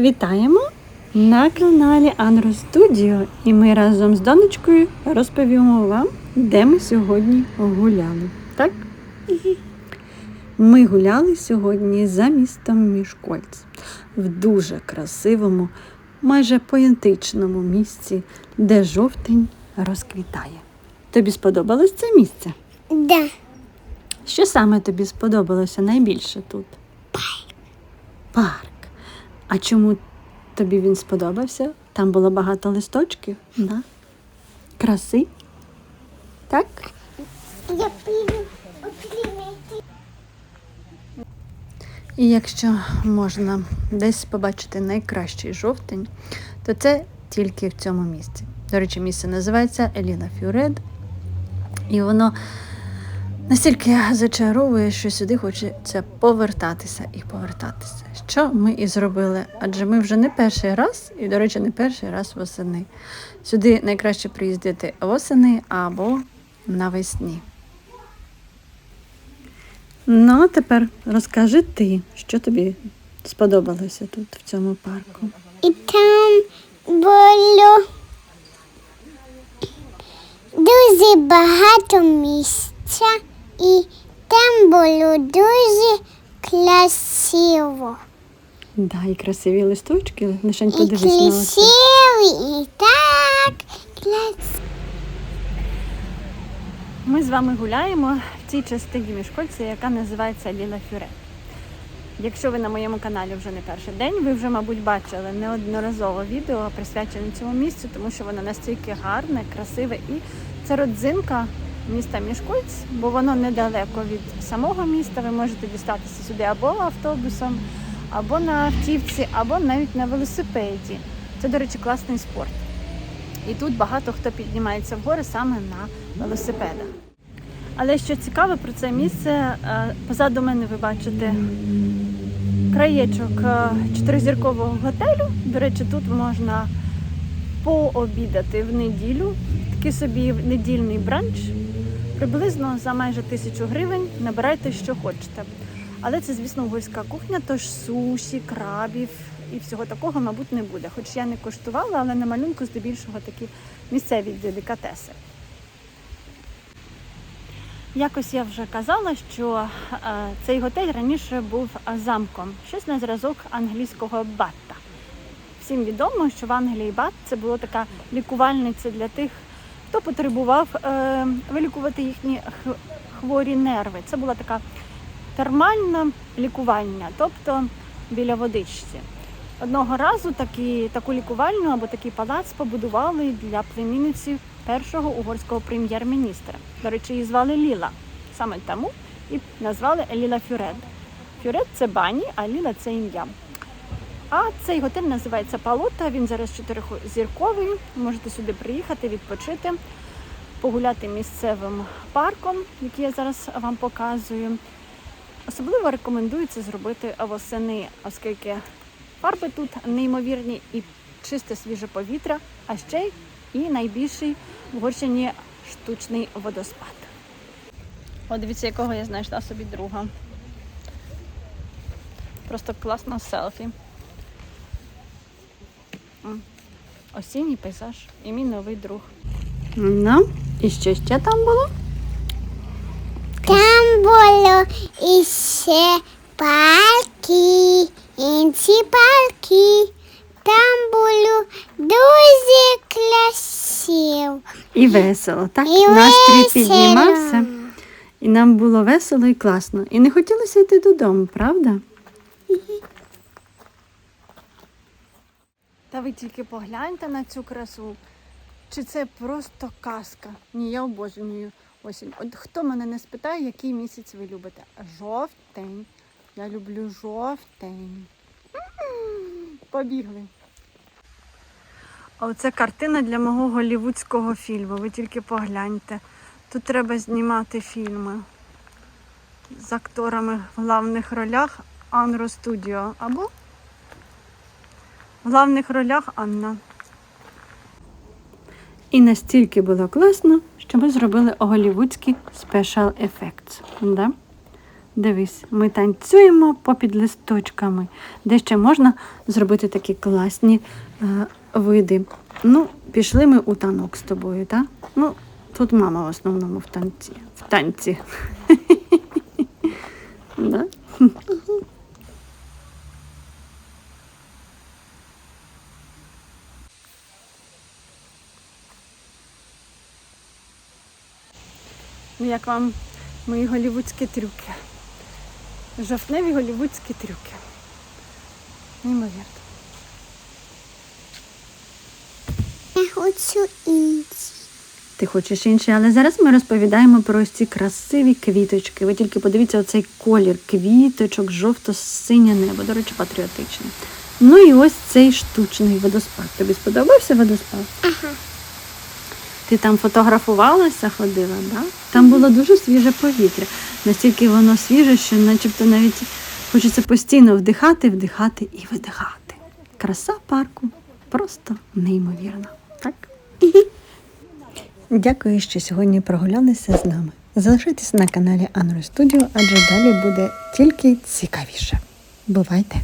Вітаємо на каналі Анро Студіо. І ми разом з донечкою розповімо вам, де ми сьогодні гуляли. Так? Ми гуляли сьогодні за містом Мішкольц в дуже красивому, майже поетичному місці, де жовтень розквітає. Тобі сподобалось це місце? Да. Що саме тобі сподобалося найбільше тут? Парк. Парк. А чому тобі він сподобався? Там було багато листочків, да? краси. Так? Я піду отримати. І якщо можна десь побачити найкращий жовтень, то це тільки в цьому місці. До речі, місце називається Еліна Фюред. І воно настільки зачаровує, що сюди хочеться повертатися і повертатися. Що ми і зробили? Адже ми вже не перший раз, і, до речі, не перший раз восени. Сюди найкраще приїздити восени або навесні. Ну, а тепер розкажи ти, що тобі сподобалося тут, в цьому парку. І там було дуже багато місця, і там було дуже красиво. Да, і красиві листочки, лишень І подивись на оце. красиво, і так красиво. Ми з вами гуляємо в цій частині міжкольця, яка називається Ліла Фюре. Якщо ви на моєму каналі вже не перший день, ви вже, мабуть, бачили неодноразово відео присвячене цьому місцю, тому що воно настільки гарне, красиве і це родзинка міста Мішкольц, бо воно недалеко від самого міста. Ви можете дістатися сюди або автобусом, або на автівці, або навіть на велосипеді. Це, до речі, класний спорт. І тут багато хто піднімається в гори саме на велосипедах. Але що цікаве про це місце, е, позаду мене ви бачите краєчок е, чотиризіркового готелю. До речі, тут можна пообідати в неділю. Такий собі недільний бранч. Приблизно за майже тисячу гривень набирайте, що хочете. Але це, звісно, угорська кухня, тож суші, крабів і всього такого, мабуть, не буде. Хоч я не коштувала, але на малюнку здебільшого такі місцеві делікатеси. Якось я вже казала, що е, цей готель раніше був е, замком, щось на зразок англійського батта. Всім відомо, що в Англії бат це була така лікувальниця для тих, хто потребував е, вилікувати їхні хворі нерви. Це була така термальне лікування, тобто біля водичці. Одного разу такі, таку лікувальню або такий палац побудували для племінниці першого угорського прем'єр-міністра. До речі, її звали Ліла. Саме тому і назвали Ліла Фюред. Фюред це бані, а Ліла це ім'я. А цей готель називається Палота. Він зараз чотиризірковий. Можете сюди приїхати, відпочити, погуляти місцевим парком, який я зараз вам показую. Особливо рекомендується зробити восени, оскільки фарби тут неймовірні і чисте свіже повітря, а ще й і найбільший в Угорщині штучний водоспад. О, дивіться, якого я знайшла собі друга. Просто класно селфі. Осінній пейзаж і мій новий друг. Ну, і що ще там було? Там було іще парки, інші парки. Там було дуже красиво. І весело, так? І Настрій весело. піднімався, і нам було весело і класно. І не хотілося йти додому, правда? Та ви тільки погляньте на цю красу. Чи це просто казка? Ні, я обожнюю осінь. От хто мене не спитає, який місяць ви любите? Жовтень. Я люблю жовтень. Побігли. А оце картина для мого голівудського фільму. Ви тільки погляньте. Тут треба знімати фільми з акторами в главних ролях Анро Студіо або в главних ролях Анна. І настільки було класно, що ми зробили голівудські special effects. Да? Дивись, ми танцюємо попід листочками, де ще можна зробити такі класні е, види. Ну, пішли ми у танок з тобою, так? Ну, тут мама в основному в танці. В танці. Да? Ну, як вам мої голівудські трюки? Жовтневі голівудські трюки. Неймовірно. Я хочу інші. Ти хочеш інші, але зараз ми розповідаємо про ось ці красиві квіточки. Ви тільки подивіться оцей колір квіточок, жовто-синє небо, до речі, патріотичне. Ну і ось цей штучний водоспад. Тобі сподобався водоспад? Ага. Ти там фотографувалася, ходила, да? Там було дуже свіже повітря. Настільки воно свіже, що начебто навіть хочеться постійно вдихати, вдихати і видихати. Краса парку просто неймовірна. Так? Дякую, що сьогодні прогулялися з нами. Залишайтеся на каналі Анро Студіо, адже далі буде тільки цікавіше. Бувайте!